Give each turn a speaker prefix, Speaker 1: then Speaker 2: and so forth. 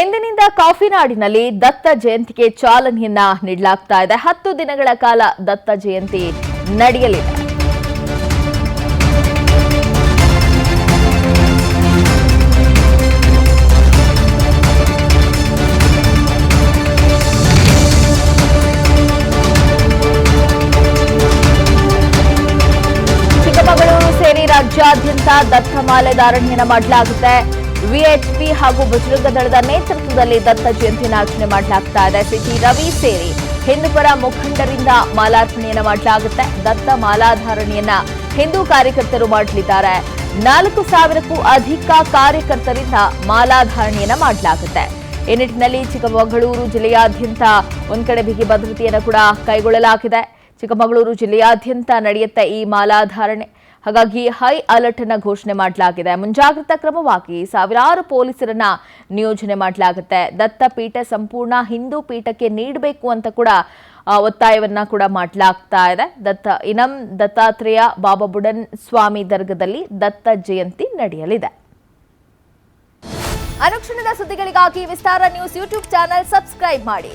Speaker 1: ಎಂದಿನಿಂದ coffee ನಾಡಿನಲ್ಲಿ ದತ್ತ ಜಯಂತಿಗೆ ಚಾಲನೆಯನ್ನ ನೀಡಲಾಗ್ತಾ ಇದೆ. ಹತ್ತು ದಿನಗಳ ಕಾಲ ದತ್ತ ಜಯಂತಿ ನಡೆಯಲಿದೆ. ಚಿಕ್ಕಮಗಳೂರು ಸೇರಿ ರಾಜ್ಯಾದ್ಯಂತ ದತ್ತಮಾಲೆ ಧಾರಣೆಯನ್ನ ಮಾಡಲಾಗುತ್ತೆ. ವಿಎಚ್ಪಿ ಹಾಗೂ ಬಜರಂಗ ದಳದ ನೇತೃತ್ವದಲ್ಲಿ ದತ್ತ ಜಯಂತಿಯನ್ನು ಆಚರಣೆ ಮಾಡಲಾಗ್ತಾ ಇದೆ. ಸಿಟಿ ರವಿ ಸೇರಿ ಹಿಂದೂಪರ ಮುಖಂಡರಿಂದ ಮಾಲಾರ್ಪಣೆಯನ್ನು ಮಾಡಲಾಗುತ್ತೆ. ದತ್ತ ಮಾಲಾಧಾರಣೆಯನ್ನ ಹಿಂದೂ ಕಾರ್ಯಕರ್ತರು ಮಾಡಲಿದ್ದಾರೆ. ನಾಲ್ಕು ಸಾವಿರಕ್ಕೂ ಅಧಿಕ ಕಾರ್ಯಕರ್ತರಿಂದ ಮಾಲಾಧಾರಣೆಯನ್ನ ಮಾಡಲಾಗುತ್ತೆ. ಈ ನಿಟ್ಟಿನಲ್ಲಿ ಚಿಕ್ಕಮಗಳೂರು ಜಿಲ್ಲೆಯಾದ್ಯಂತ ಒಂದ್ ಕಡೆ ಬಿಗಿ ಭದ್ರತೆಯನ್ನು ಕೂಡ ಕೈಗೊಳ್ಳಲಾಗಿದೆ. ಚಿಕ್ಕಮಗಳೂರು ಜಿಲ್ಲೆಯಾದ್ಯಂತ ನಡೆಯುತ್ತೆ ಈ ಮಾಲಾಧಾರಣೆ. ಹಾಗಾಗಿ ಹೈ ಅಲರ್ಟ್ ಅನ್ನ ಘೋಷಣೆ ಮಾಡಲಾಗಿದೆ. ಮುಂಜಾಗ್ರತಾ ಕ್ರಮವಾಗಿ ಸಾವಿರಾರು ಪೊಲೀಸರನ್ನ ನಿಯೋಜನೆ ಮಾಡಲಾಗುತ್ತೆ. ದತ್ತ ಪೀಠ ಸಂಪೂರ್ಣ ಹಿಂದೂ ಪೀಠಕ್ಕೆ ನೀಡಬೇಕು ಅಂತ ಕೂಡ ಒತ್ತಾಯವನ್ನ ಕೂಡ ಮಾಡಲಾಗ್ತಾ ಇದೆ. ದತ್ತ, ಇನಂ ದತ್ತಾತ್ರೇಯ ಬಾಬಾ ಬುಡನ್ ಸ್ವಾಮಿ ದರ್ಗದಲ್ಲಿ ದತ್ತ ಜಯಂತಿ ನಡೆಯಲಿದೆ. ಅನುಕ್ಷಣದ ಸುದ್ದಿಗಳಿಗಾಗಿ Vistara news YouTube channel subscribe ಮಾಡಿ.